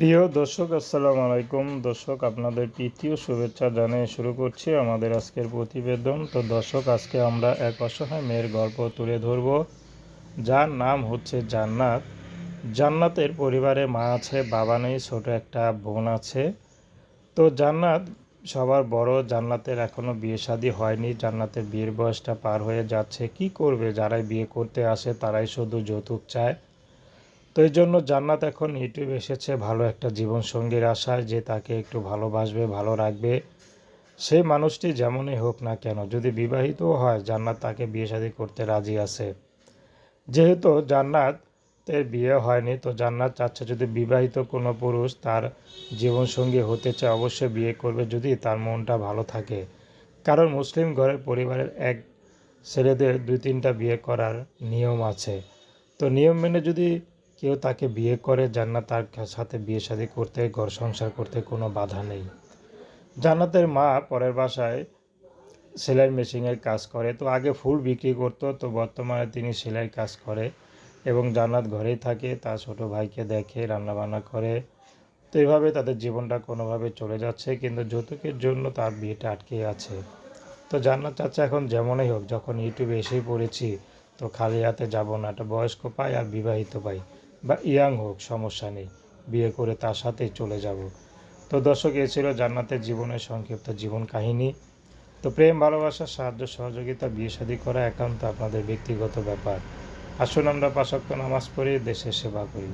প্রিয় দর্শক, আসসালামু আলাইকুম। দর্শক, আপনাদের তৃতীয় শুভেচ্ছা জানিয়ে শুরু করছি আমাদের আজকের প্রতিবেদন। তো দর্শক, আজকে আমরা এক অসহায় মেয়ের গল্প তুলে ধরব, যার নাম হচ্ছে জান্নাত। জান্নাতের পরিবারে মা আছে, বাবা নেই, ছোট একটা বোন আছে। তো জান্নাত সবার বড়, জান্নাতের এখনও বিয়ে শাদী হয়নি, জান্নাতের বিয়ের বয়সটা পার হয়ে যাচ্ছে। কি করবে? যারাই বিয়ে করতে আসে, তারাই শুধু যৌতুক চায়। তো এই জন্য জান্নাত এখন ইউটিউব এসেছে ভালো একটা জীবনসঙ্গীর আশায় যে তাকে একটু ভালোবাসবে, ভালো রাখবে। সেই মানুষটি যেমনই হোক না কেন, যদি বিবাহিতও হয়, জান্নাত তাকে বিয়ে শাদী করতে রাজি আছে। যেহেতু জান্নাত জান্নাতের বিয়ে হয়নি, তো জান্নাত চাচ্ছে যদি বিবাহিত কোনো পুরুষ তার জীবনসঙ্গী হতে চায়, অবশ্যই বিয়ে করবে যদি তার মনটা ভালো থাকে। কারণ মুসলিম ঘরের পরিবারের এক ছেলেদের দুই তিনটা বিয়ে করার নিয়ম আছে। তো নিয়ম মেনে যদি কেউ তাকে বিয়ে করে, জান্নাত তার সাথে বিয়ে শাদী করতে, ঘর সংসার করতে কোনো বাধা নেই। জান্নাতের মা পরের বাসায় সেলাই মেশিনের কাজ করে, তো আগে ফুল বিক্রি করতো, তো বর্তমানে তিনি সেলাই কাজ করে এবং জান্নাত ঘরেই থাকে, তার ছোট ভাইকে দেখে, রান্নাবান্না করে। তো এইভাবে তাদের জীবনটা কোনোভাবে চলে যাচ্ছে, কিন্তু যৌতুকের জন্য তার বিয়েটা আটকে আছে। তো জান্নাত চাচা এখন যেমনই হোক, যখন ইউটিউবে এসেই পড়েছি, তো খালি হাতে যাব না, একটা বয়স্ক পাই আর বিবাহিত পাই। বা ইয়াং হোক, সমস্যা নেই। বিয়ে করে তার সাথেই চলে যাব। তো দর্শক, এ ছিল জান্নাতের জীবনের সংক্ষিপ্ত জীবন কাহিনী। তো প্রেম, ভালোবাসা, সাহায্য, সহযোগিতা, বিয়ে শাদী করা একান্ত আপনাদের ব্যক্তিগত ব্যাপার। আসুন আমরা পাশাক্ত নামাজ পড়ি দেশের সেবা করি।